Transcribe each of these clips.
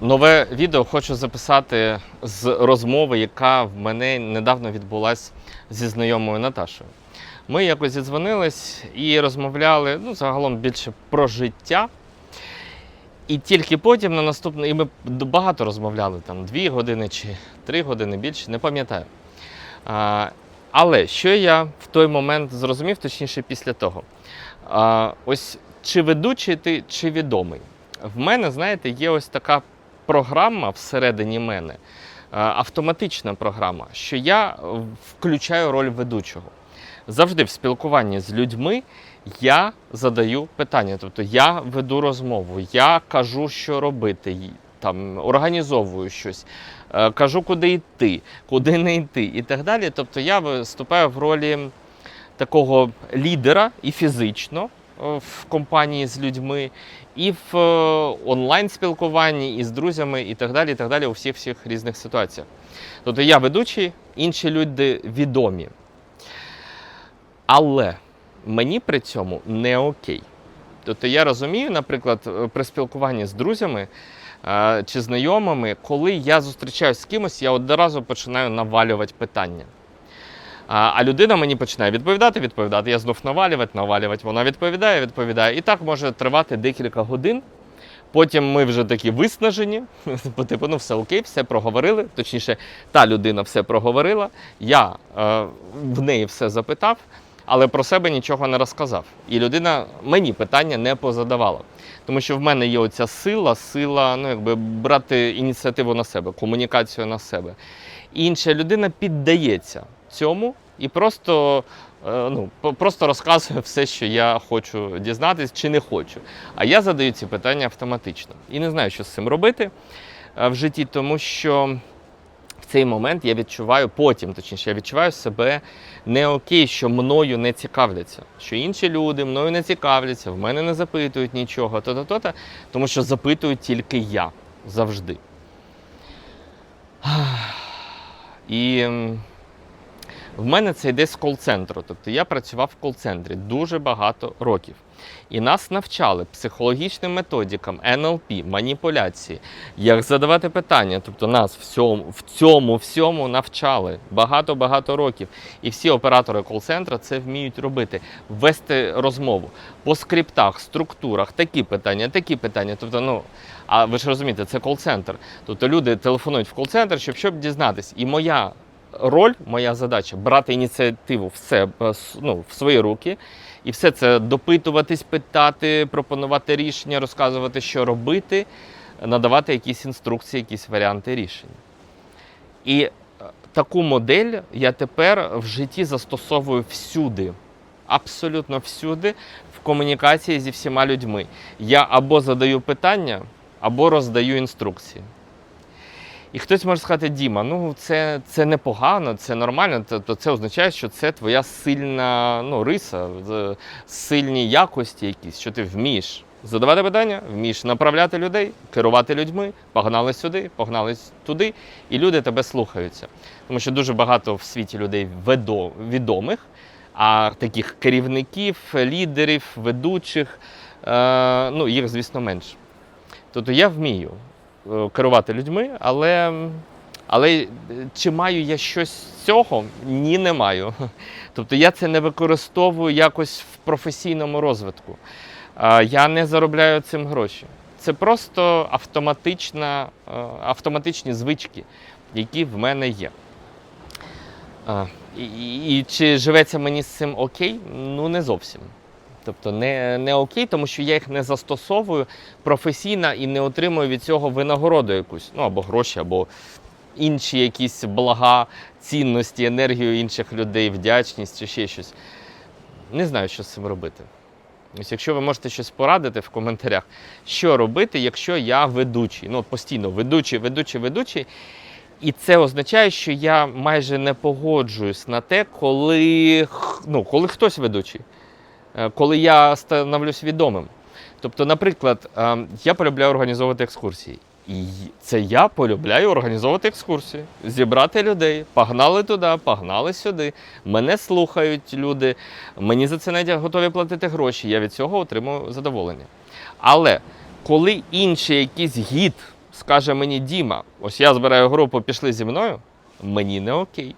Нове відео хочу записати з розмови, яка в мене недавно відбулася зі знайомою Наташою. Ми якось зідзвонились і розмовляли ну, загалом більше про життя. І тільки потім на наступне, і ми багато розмовляли, там дві години чи три години більше, не пам'ятаю. А, але що я в той момент зрозумів, точніше після того. А, ось чи ведучий ти, чи відомий. В мене, знаєте, є ось така програма всередині мене, е, автоматична програма, що я включаю роль ведучого. Завжди в спілкуванні з людьми я задаю питання. Тобто я веду розмову, я кажу, що робити, там, організовую щось, е, кажу, куди йти, куди не йти і так далі. Тобто я виступаю в ролі такого лідера і фізично в компанії з людьми, і в е, онлайн-спілкуванні, і з друзями, і так далі, і так далі у всіх всіх різних ситуаціях. Тобто я ведучий, інші люди відомі. Але мені при цьому не окей. Тобто я розумію, наприклад, е, при спілкуванні з друзями е, чи знайомими, коли я зустрічаюся з кимось, я одразу починаю навалювати питання. А, людина мені починає відповідати, відповідати. Я знов навалювати, навалювати. Вона відповідає, відповідає. І так може тривати декілька годин. Потім ми вже такі виснажені, по типу, ну все окей, все проговорили. Точніше, та людина все проговорила. Я е, в неї все запитав, але про себе нічого не розказав. І людина мені питання не позадавала. Тому що в мене є оця сила, сила ну, якби брати ініціативу на себе, комунікацію на себе. Інша людина піддається цьому і просто, е, ну, просто розказує все, що я хочу дізнатись чи не хочу. А я задаю ці питання автоматично. І не знаю, що з цим робити е, в житті, тому що в цей момент я відчуваю потім, точніше, я відчуваю себе не окей, що мною не цікавляться, що інші люди мною не цікавляться, в мене не запитують нічого, то-то, то-то, тому що запитують тільки я завжди. І в мене це йде з кол-центру. Тобто я працював в кол-центрі дуже багато років. І нас навчали психологічним методикам, НЛП, маніпуляції, як задавати питання. Тобто нас в цьому, в цьому всьому навчали багато-багато років. І всі оператори кол-центра це вміють робити, вести розмову по скриптах, структурах, такі питання, такі питання. Тобто, ну, а ви ж розумієте, це кол-центр. Тобто люди телефонують в кол-центр, щоб, щоб дізнатись. І моя роль, моя задача брати ініціативу в себе, ну, в свої руки. І все це допитуватись, питати, пропонувати рішення, розказувати, що робити, надавати якісь інструкції, якісь варіанти рішень. І е, таку модель я тепер в житті застосовую всюди, абсолютно всюди, в комунікації зі всіма людьми. Я або задаю питання, або роздаю інструкції. І хтось може сказати, Діма, ну це, це непогано, це нормально, то, це означає, що це твоя сильна ну, риса, сильні якості якісь, що ти вмієш задавати питання, вмієш направляти людей, керувати людьми, погнали сюди, погнали туди, і люди тебе слухаються. Тому що дуже багато в світі людей відомих, а таких керівників, лідерів, ведучих, е, ну, їх, звісно, менше. Тобто я вмію керувати людьми, але, але е, чи маю я щось з цього? Ні, не маю. Тобто я це не використовую якось в професійному розвитку. Е, Я не заробляю цим гроші. Це просто автоматична, е, автоматичні звички, які в мене є. Е, І, і, і чи живеться мені з цим окей? Ну не зовсім. Тобто не, не окей, тому що я їх не застосовую професійно і не отримую від цього винагороду якусь, ну або гроші, або інші якісь блага, цінності, енергію інших людей, вдячність чи ще щось. Не знаю, що з цим робити. Ось якщо ви можете щось порадити в коментарях, що робити, якщо я ведучий, ну постійно ведучий, ведучий, ведучий. І це означає, що я майже не погоджуюсь на те, коли, ну, коли хтось ведучий, коли я становлюсь відомим. Тобто, наприклад, е, я полюбляю організовувати екскурсії. І це я полюбляю організовувати екскурсії, зібрати людей, погнали туди, погнали сюди. Мене слухають люди, мені за це навіть готові платити гроші. Я від цього отримую задоволення. Але коли інший якийсь гід скаже мені Діма, ось я збираю групу, пішли зі мною, мені не окей.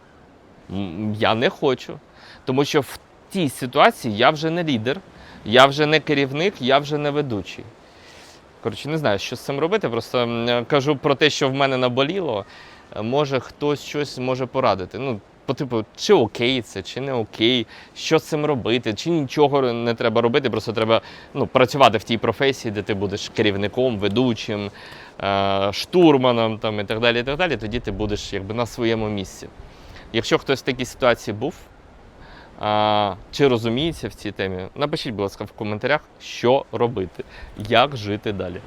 Я не хочу. Тому що в тій ситуації я вже не лідер, я вже не керівник, я вже не ведучий. Коротше, не знаю, що з цим робити. Просто кажу про те, що в мене наболіло. Може хтось щось може порадити. Ну, по типу, чи окей це, чи не окей, що з цим робити, чи нічого не треба робити, просто треба ну, працювати в тій професії, де ти будеш керівником, ведучим, е, штурманом там, і так далі. І так далі, тоді ти будеш якби на своєму місці. Якщо хтось в такій ситуації був, а, чи розуміється в цій темі, напишіть, будь ласка, в коментарях, що робити, як жити далі.